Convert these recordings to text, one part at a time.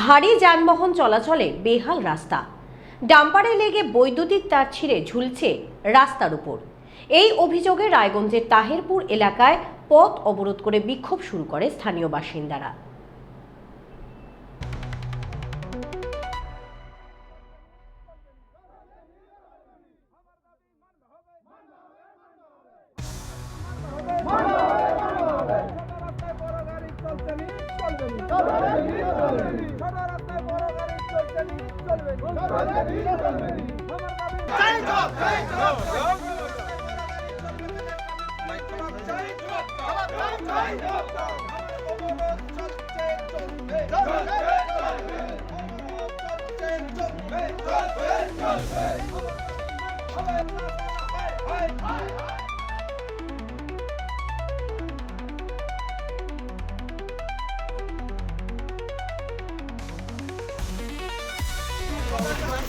ভারী যানবাহন চলাচলে বেহাল রাস্তা। ডাম্পারে লেগে বৈদ্যুতিক তার ছিঁড়ে ঝুলছে রাস্তার উপর। এই অভিযোগে রায়গঞ্জের তাহেরপুর এলাকায় পথ অবরোধ করে বিক্ষোভ শুরু করে স্থানীয় বাসিন্দারা। Hey!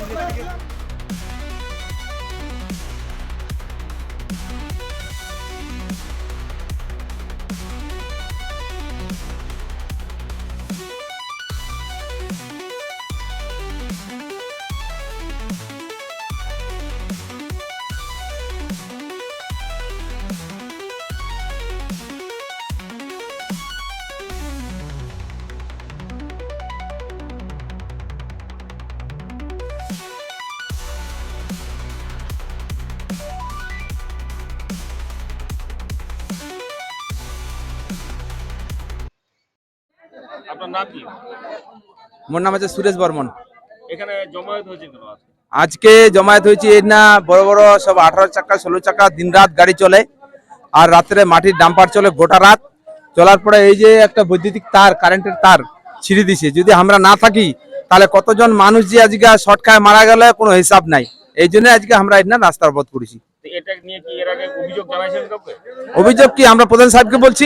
দিকে আপনার নাম কি? মোর নাম আছে সুরেশ বর্মন। এখানে জমায়েত হয়েছে কেন আজকে? জমায়েত হয়েছে এই না বড় বড় সব আঠারো চাকা ষোলো চাকা দিন রাত গাড়ি চলে আর রাত্রে মাটির ডাম্পার চলে গোটা রাত। চলার পরে এই যে একটা বৈদ্যুতিক তার কারেন্টের তার ছিঁড়ে দিছে। যদি আমরা না থাকি তাহলে কতজন মানুষ যে আজকে শর্ট খায় মারা গেলে কোনো হিসাব নাই। এই জন্য আজকে আমরা অবরোধ করেছি। এটা নিয়ে কি এর আগে অভিযোগ জানাইছেন কাউকে? অভিযোগ কি আমরা প্রধান সাহেবকে বলছি?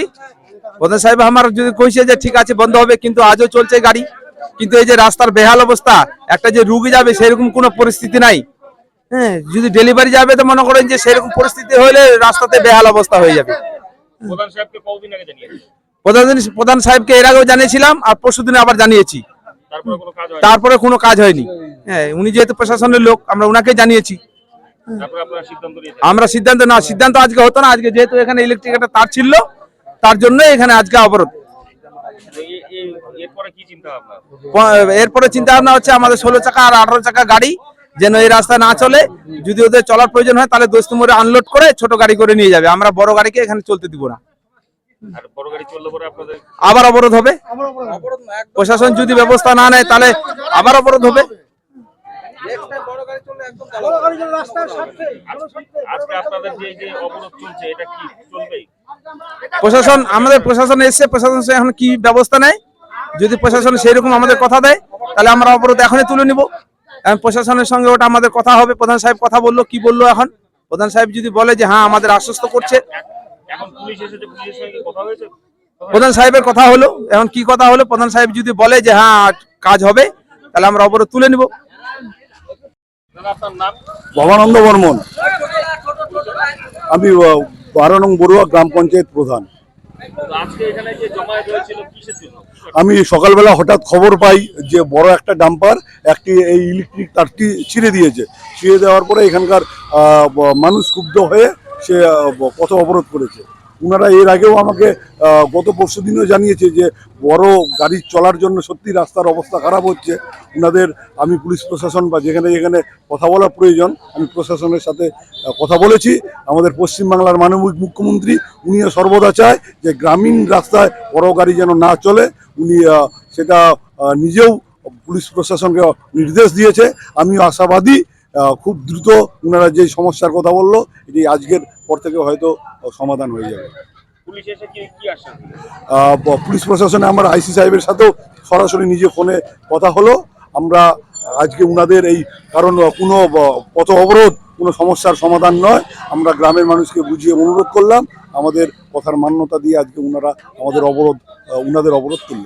প্রধান সাহেব আমার যদি কইছে যে ঠিক আছে বন্ধ হবে কিন্তু আজও চলছে গাড়ি। কিন্তু এই যে রাস্তার বেহাল অবস্থা একটা যে রুগী যাবে সেরকম কোনো পরিস্থিতি নাই। হ্যাঁ যদি ডেলিভারি যাবে তো মনে করেন যে সেরকম পরিস্থিতি হলে রাস্তাতে বেহাল অবস্থা হয়ে যাবে। প্রধান প্রধান সাহেবকে এর আগেও জানিয়েছিলাম আর পরশুদিন আবার জানিয়েছি। তারপরে কোনো কাজ হয় হয়নি। হ্যাঁ উনি যেহেতু প্রশাসনের লোক আমরা ওনাকে জানিয়েছি। আমরা সিদ্ধান্ত না সিদ্ধান্ত আজকে হতো না আজকে যেহেতু এখানে ইলেকট্রিক একটা তার ছিল তার জন্য এখানে আজকে অবরোধ। এরপরে চিন্তা ভাবনা? প- এরপরে চিন্তা ভাবনা হচ্ছে আমাদের ষোলো চাকা আর আঠারো চাকা গাড়ি যেন এই রাস্তা না চলে। যদি ওদের চলার প্রয়োজন হয় তাহলে দোস্ত মোড়ে আনলোড করে ছোট গাড়ি করে নিয়ে যাবে। আমরা বড় গাড়িকে এখানে চলতে দিব না। আর বড় গাড়ি চললে পরে আপনাদের আবার অবরোধ হবে? প্রশাসন যদি ব্যবস্থা না নেয় তাহলে আবার অবরোধ হবে? আজকে আপনাদের যে যে অবরোধ চলছে এটা কি চলবেই? প্রশাসন, আমাদের প্রশাসন এসছে প্রশাসন এখন কি ব্যবস্থা নেয়? যদি প্রশাসন সেরকম আমাদের কথা দেয়, তাহলে আমরা অবরোধ এখনই তুলে নিব। প্রশাসনের সঙ্গে ওটা আমাদের কথা হবে। প্রধান সাহেব কথা বলল, কি বলল এখন? প্রধান সাহেব যদি বলে যে হ্যাঁ আমাদের আশ্বস্ত করছে। প্রধান সাহেবের কথা হলো, এখন কি কথা হলো? প্রধান সাহেব যদি বলে যে হ্যাঁ কাজ হবে, তাহলে আমরা অবরোধ তুলে নিব। ভবানন্দ বর্মন। আমি আহ, বারো নং বড়ুয়া গ্রাম পঞ্চায়েত প্রধান আমি সকালবেলা হঠাৎ খবর পাই যে বড় একটা ডাম্পার একটি এই ইলেকট্রিক তারটি ছিঁড়ে দিয়েছে। ছিঁড়ে দেওয়ার পরে এখানকার মানুষ ক্ষুব্ধ হয়ে সে পথ অবরোধ করেছে। ওনারা এর আগেও আমাকে গত পরশু দিনও জানিয়েছে যে বড় গাড়ি চলার জন্য সত্যি রাস্তার অবস্থা খারাপ হচ্ছে। ওনাদের আমি পুলিশ প্রশাসন বা যেখানে যেখানে কথা বলা প্রয়োজন, আমি প্রশাসনের সাথে কথা বলেছি। আমাদের পশ্চিমবাংলার মানবিক মুখ্যমন্ত্রী, উনিও সর্বদা চায় যে গ্রামীণ রাস্তায় বড় গাড়ি যেন না চলে। উনি সেটা নিজেও পুলিশ প্রশাসনকে নির্দেশ দিয়েছে। আমিও আশাবাদী খুব দ্রুত ওনারা যে সমস্যার কথা বলল এটি আজকের পর থেকে হয়তো সমাধান হয়ে যাবে। পুলিশ প্রশাসনে আমার আইসি সাহেবের সাথেও সরাসরি নিজে ফোনে কথা হলো। আমরা আজকে উনাদের এই কারণ কোনো পথ অবরোধ কোনো সমস্যার সমাধান নয়। আমরা গ্রামের মানুষকে বুঝিয়ে অনুরোধ করলাম আমাদের কথার মান্যতা দিয়ে আজকে উনারা আমাদের অবরোধ আহ, উনাদের অবরোধ করল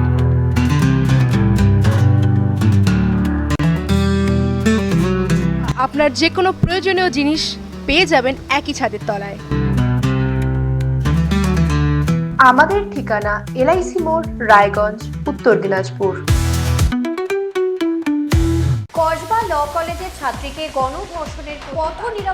আপনার যে কোনো প্রয়োজনীয় জিনিস পেয়ে যাবেন একই ছাদের তলায়। আমাদের ঠিকানা এলআইসি মোড় রায়গঞ্জ উত্তর দিনাজপুর। কসবা ল কলেজের ছাত্রীকে গণধর্ষণের পথ